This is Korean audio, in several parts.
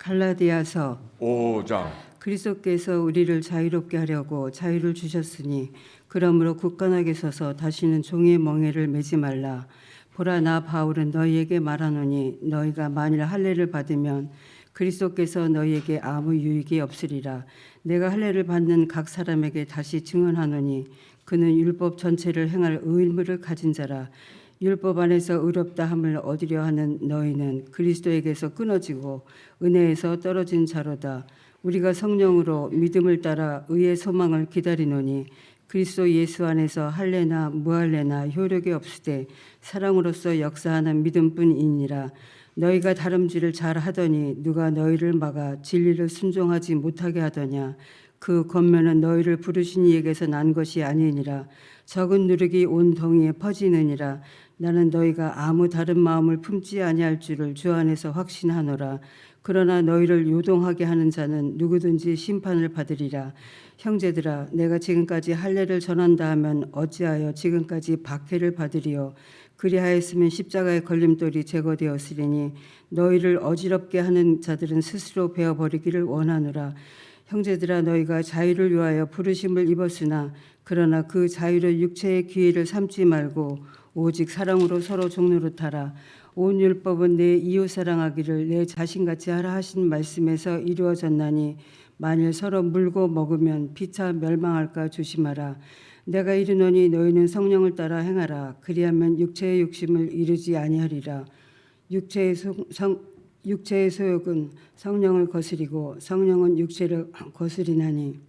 갈라디아서 5장. 그리스도께서 우리를 자유롭게 하려고 자유를 주셨으니 그러므로 굳건하게 서서 다시는 종의 멍에를 매지 말라. 보라 나 바울은 너희에게 말하노니 너희가 만일 할례를 받으면 그리스도께서 너희에게 아무 유익이 없으리라. 내가 할례를 받는 각 사람에게 다시 증언하노니 그는 율법 전체를 행할 의무를 가진 자라 율법 안에서 의롭다 함을 얻으려 하는 너희는 그리스도에게서 끊어지고 은혜에서 떨어진 자로다. 우리가 성령으로 믿음을 따라 의의 소망을 기다리노니 그리스도 예수 안에서 할례나 무할례나 효력이 없으되 사랑으로서 역사하는 믿음뿐이니라. 너희가 다름질을 잘 하더니 누가 너희를 막아 진리를 순종하지 못하게 하더냐. 그 권면은 너희를 부르신 이에게서 난 것이 아니니라. 적은 누룩이 온 덩이에 퍼지느니라. 나는 너희가 아무 다른 마음을 품지 아니할 줄을 주 안에서 확신하노라. 그러나 너희를 요동하게 하는 자는 누구든지 심판을 받으리라. 형제들아, 내가 지금까지 할례를 전한다 하면 어찌하여 지금까지 박해를 받으리요? 그리하였으면 십자가의 걸림돌이 제거되었으리니 너희를 어지럽게 하는 자들은 스스로 베어 버리기를 원하노라. 형제들아 너희가 자유를 위하여 부르심을 입었으나 그러나 그 자유를 육체의 기회를 삼지 말고 오직 사랑으로 서로 종노릇하라. 온 율법은 내 이웃 사랑하기를 내 자신같이 하라 하신 말씀에서 이루어졌나니 만일 서로 물고 먹으면 피차 멸망할까 조심하라. 내가 이르노니 너희는 성령을 따라 행하라. 그리하면 육체의 욕심을 이루지 아니하리라. 육체의 소, 성, 육체의 소욕은 성령을 거스리고 성령은 육체를 거스리나니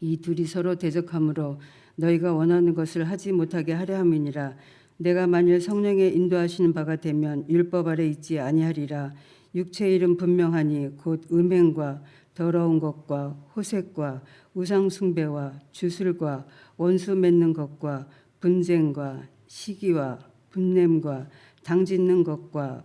이 둘이 서로 대적하므로 너희가 원하는 것을 하지 못하게 하려 함이니라. 내가 만일 성령의 인도하시는 바가 되면 율법 아래 있지 아니하리라. 육체의 일은 분명하니 곧 음행과 더러운 것과 호색과 우상 숭배와 주술과 원수 맺는 것과 분쟁과 시기와 분냄과 당짓는 것과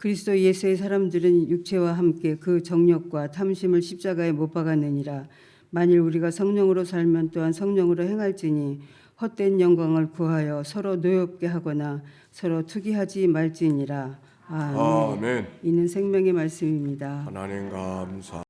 그리스도 예수의 사람들은 육체와 함께 그 정욕과 탐심을 십자가에 못 박았느니라 만일 우리가 성령으로 살면 또한 성령으로 행할지니 헛된 영광을 구하여 서로 노엽게 하거나 서로 투기하지 말지니라 아멘. 아멘 이는 생명의 말씀입니다. 하나님 감사